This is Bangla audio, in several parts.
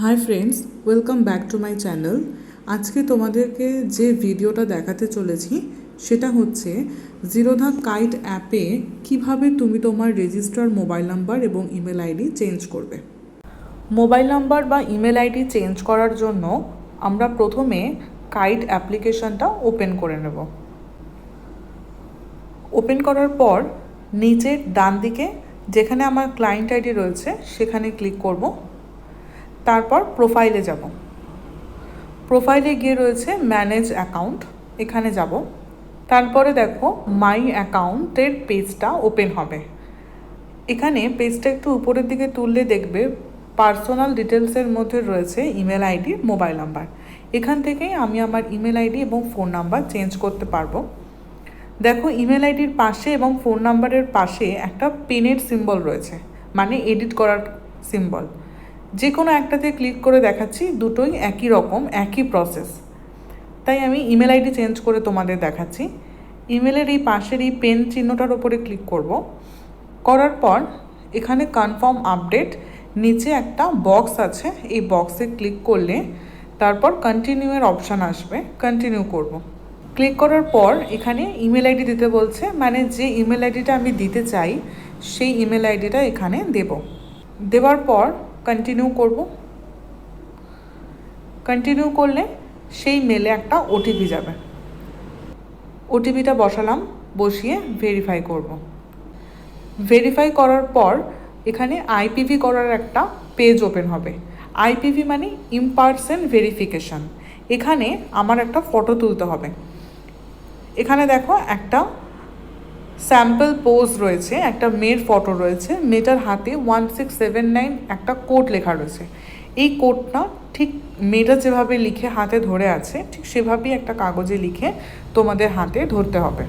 Hi friends welcome back to my channel আজকে তোমাদেরকে যে ভিডিওটা দেখাতে চলেছি, সেটা হচ্ছে জিরোধা কাইট অ্যাপে কীভাবে তুমি তোমার রেজিস্টার মোবাইল নাম্বার এবং ইমেল আইডি চেঞ্জ করবে। মোবাইল নাম্বার বা ইমেল আইডি চেঞ্জ করার জন্য আমরা প্রথমে কাইট অ্যাপ্লিকেশনটা ওপেন করে নেব। ওপেন করার পর নিচের ডান দিকে যেখানে আমার ক্লায়েন্ট আইডি রয়েছে, সেখানে ক্লিক করব। তারপর প্রোফাইলে যাব। প্রোফাইলে গিয়ে রয়েছে ম্যানেজ অ্যাকাউন্ট এখানে যাব। তারপরে দেখো মাই অ্যাকাউন্টের পেজটা ওপেন হবে। এখানে পেজটা একটু উপরের দিকে তুললে দেখবে পার্সোনাল ডিটেলসের মধ্যে রয়েছে ইমেল আইডি মোবাইল নাম্বার এখান থেকেই আমি আমার ইমেল আইডি এবং ফোন নাম্বার চেঞ্জ করতে পারব। দেখো ইমেল আইডির পাশে এবং ফোন নাম্বারের পাশে একটা পেনের সিম্বল রয়েছে মানে এডিট করার সিম্বল যে কোনো একটাতে ক্লিক করে দেখাচ্ছি, দুটোই একই রকম, একই প্রসেস তাই আমি ইমেল আইডি চেঞ্জ করে তোমাদের দেখাচ্ছি। ইমেলের এই পাশের এই পেন চিহ্নটার ওপরে ক্লিক করব। করার পর এখানে কনফার্ম আপডেট নিচে একটা বক্স আছে, এই বক্সে ক্লিক করলে তারপর কন্টিনিউয়ের অপশান আসবে কন্টিনিউ করব। ক্লিক করার পর এখানে ইমেল আইডি দিতে বলছে মানে যে ইমেল আইডিটা আমি দিতে চাই, সেই ইমেল আইডিটা এখানে দেব। দেওয়ার পর কন্টিনিউ করব। কন্টিনিউ করলে সেই মেলে একটা ওটিপি যাবে। ওটিপিটা বসালাম, বসিয়ে ভেরিফাই করব। ভেরিফাই করার পর এখানে আইপিভি করার একটা পেজ ওপেন হবে। আইপিভি মানে ইমপার্সন ভেরিফিকেশান এখানে আমার একটা ফটো তুলতে হবে। এখানে দেখো একটা স্যাম্পল পোজ রয়েছে, একটা মেয়ের ফটো রয়েছে, মেয়েটার হাতে ওয়ান সিক্স সেভেন নাইন একটা কোড লেখা রয়েছে। এই কোডটা ঠিক মেয়েটা যেভাবে লিখে হাতে ধরে আছে, ঠিক সেভাবেই একটা কাগজে লিখে তোমাদের হাতে ধরতে হবে।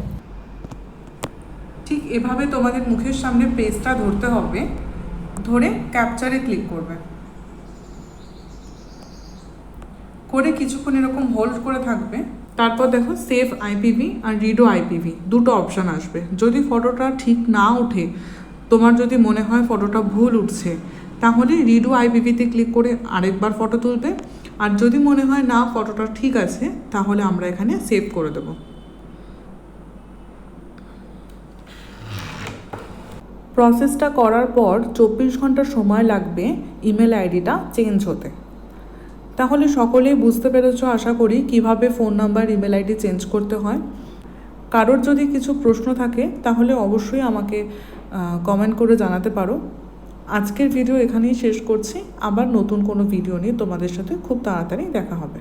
ঠিক এভাবে তোমাদের মুখের সামনে পেজটা ধরতে হবে, ধরে ক্যাপচারে ক্লিক করবে। করে কিছুক্ষণ এরকম হোল্ড করে থাকবে। তারপর দেখো সেভ আইপিভি আর রিডো আইপিভি দুটো অপশান আসবে। যদি ফটোটা ঠিক না ওঠে, তোমার যদি মনে হয় ফটোটা ভুল উঠছে, তাহলে রিডো আইপিভিতে ক্লিক করে আরেকবার ফটো তুলবে। আর যদি মনে হয় না ফটোটা ঠিক আছে, তাহলে আমরা এখানে সেভ করে দেব। প্রসেসটা করার পর চব্বিশ ঘণ্টা সময় লাগবে ইমেল আইডিটা চেঞ্জ হতে। তাহলে সকলেই বুঝতে পেরেছ, আশা করি, কীভাবে phone number, email ID change করতে হয়। কারোর যদি কিছু প্রশ্ন থাকে, তাহলে অবশ্যই আমাকে কমেন্ট করে জানাতে পারো। আজকের ভিডিও এখানেই শেষ করছি। আবার নতুন কোনো ভিডিও নিয়ে তোমাদের সাথে খুব তাড়াতাড়ি দেখা হবে।